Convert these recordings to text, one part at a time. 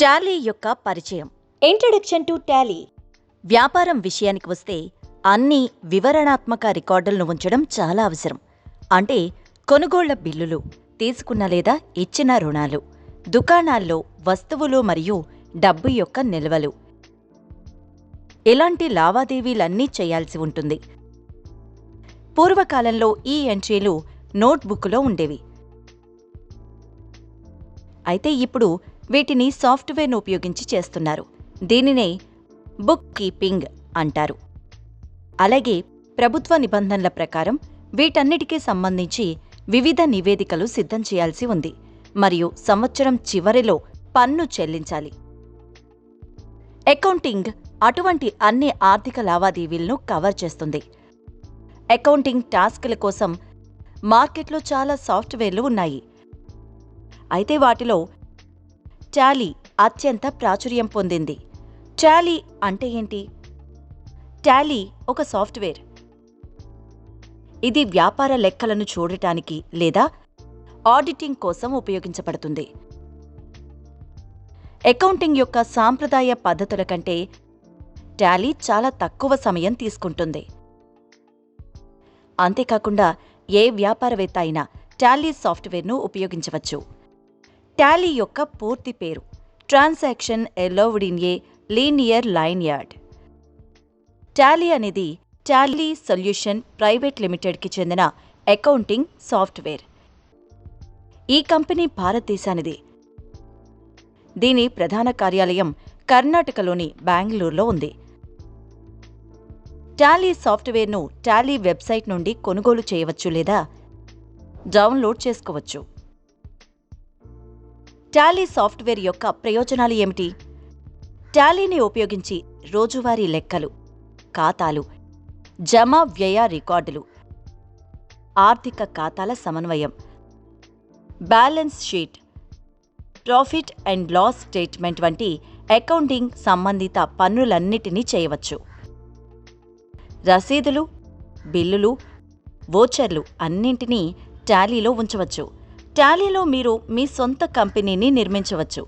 Tally యొక్క పరిచయం. Introduction to Tally వ్యాపారం విషయానికి వస్తే అన్ని వివరణాత్మక రికార్డులను ఉంచడం చాలా అవసరం. అంటే కొనుగోళ్ళ బిల్లులు తీసుకున్న లేదా ఇచ్చిన రుణాలు దుకాణాల్లో వస్తువులు మరియు డబ్బు యొక్క నిల్వలు. ఇలాంటి లావాదేవీలన్నీ చేయాల్సి ఉంటుంది. పూర్వకాలంలో ఈ ఎంట్రీలు నోట్బుక్లో ఉండేవి. అయితే ఇప్పుడు వీటిని సాఫ్ట్వేర్ను ఉపయోగించి చేస్తున్నారు. దీనినే బుక్ కీపింగ్ అంటారు. అలాగే ప్రభుత్వ నిబంధనల ప్రకారం వీటన్నిటికీ సంబంధించి వివిధ నివేదికలు సిద్ధం చేయాల్సి ఉంది. మరియు సంవత్సరం చివరిలో పన్ను చెల్లించాలి. అకౌంటింగ్ అటువంటి అన్ని ఆర్థిక లావాదేవీలను కవర్ చేస్తుంది. అకౌంటింగ్ టాస్క్ల కోసం మార్కెట్లో చాలా సాఫ్ట్వేర్లు ఉన్నాయి. అయితే వాటిలో టాలీ అత్యంత ప్రాచుర్యం పొందింది. టాలీ అంటే ఏంటి? టాలీ ఒక సాఫ్ట్వేర్. ఇది వ్యాపార లెక్కలను చూడటానికి లేదా ఆడిటింగ్ కోసం ఉపయోగించబడుతుంది. అకౌంటింగ్ యొక్క సాంప్రదాయ పద్ధతుల కంటే టాలీ చాలా తక్కువ సమయం తీసుకుంటుంది. అంతేకాకుండా ఏ వ్యాపారవేత్త అయినా టాలీ సాఫ్ట్వేర్ను ఉపయోగించవచ్చు. టాలీ యొక్క పూర్తి పేరు. Transaction allowed in a linear line yard. Tally అనేది టాలీ సొల్యూషన్ ప్రైవేట్ లిమిటెడ్కి చెందిన అకౌంటింగ్ సాఫ్ట్వేర్. ఈ కంపెనీ భారతదేశానిది. దీని ప్రధాన కార్యాలయం కర్ణాటకలోని బెంగళూరులో ఉంది. టాలీ సాఫ్ట్వేర్ను టాలీ వెబ్సైట్ నుండి కొనుగోలు చేయవచ్చు లేదా డౌన్లోడ్ చేసుకోవచ్చు. టాలీ సాఫ్ట్వేర్ యొక్క ప్రయోజనాలు ఏమిటి? టాలీని ఉపయోగించి రోజువారీ లెక్కలు ఖాతాలు జమ వ్యయ రికార్డులు ఆర్థిక ఖాతాల సమన్వయం balance sheet profit and loss statement వంటి అకౌంటింగ్ సంబంధిత పన్నులన్నిటినీ చేయవచ్చు. రసీదులు బిల్లులు వోచర్లు అన్నింటినీ టాలీలో ఉంచవచ్చు. టాలీలో మీరు మీ సొంత కంపెనీని నిర్మించవచ్చు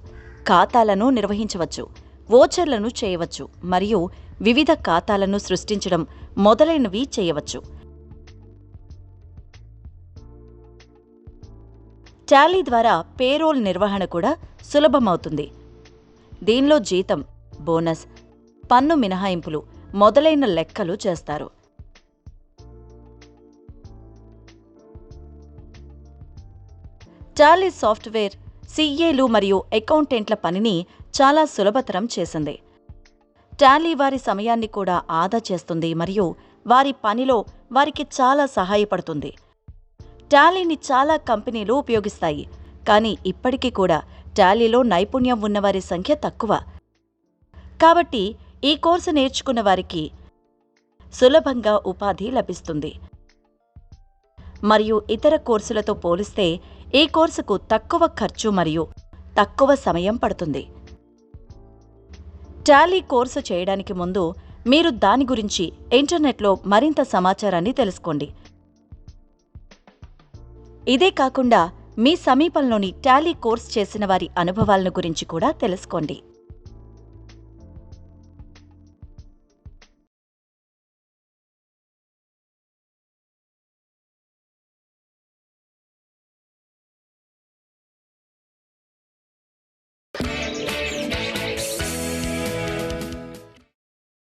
ఖాతాలను నిర్వహించవచ్చు వోచర్లను చేయవచ్చు మరియు వివిధ ఖాతాలను సృష్టించడం మొదలైనవి చేయవచ్చు. టాలీ ద్వారా పేరోల్ నిర్వహణ కూడా సులభమవుతుంది. దీనిలో జీతం బోనస్ పన్ను మినహాయింపులు మొదలైన లెక్కలు చేస్తారు. టాలీ సాఫ్ట్వేర్ సీఏలు మరియు అకౌంటెంట్ల పనిని చాలా సులభతరం చేసింది. టాలీ వారి సమయాన్ని కూడా ఆదా చేస్తుంది మరియు వారి పనిలో వారికి చాలా సహాయపడుతుంది. టాలీని చాలా కంపెనీలు ఉపయోగిస్తాయి కానీ ఇప్పటికీ కూడా టాలీలో నైపుణ్యం ఉన్నవారి సంఖ్య తక్కువ. కాబట్టి ఈ కోర్సు నేర్చుకున్న వారికి సులభంగా ఉపాధి లభిస్తుంది. మరియు ఇతర కోర్సులతో పోలిస్తే ఈ కోర్సుకు తక్కువ ఖర్చు మరియు తక్కువ సమయం పడుతుంది. టాలీ కోర్సు చేయడానికి ముందు మీరు దాని గురించి ఇంటర్నెట్లో మరింత సమాచారాన్ని తెలుసుకోండి. ఇదే కాకుండా మీ సమీపంలోని టాలీ కోర్స్ చేసిన వారి అనుభవాలను గురించి కూడా తెలుసుకోండి.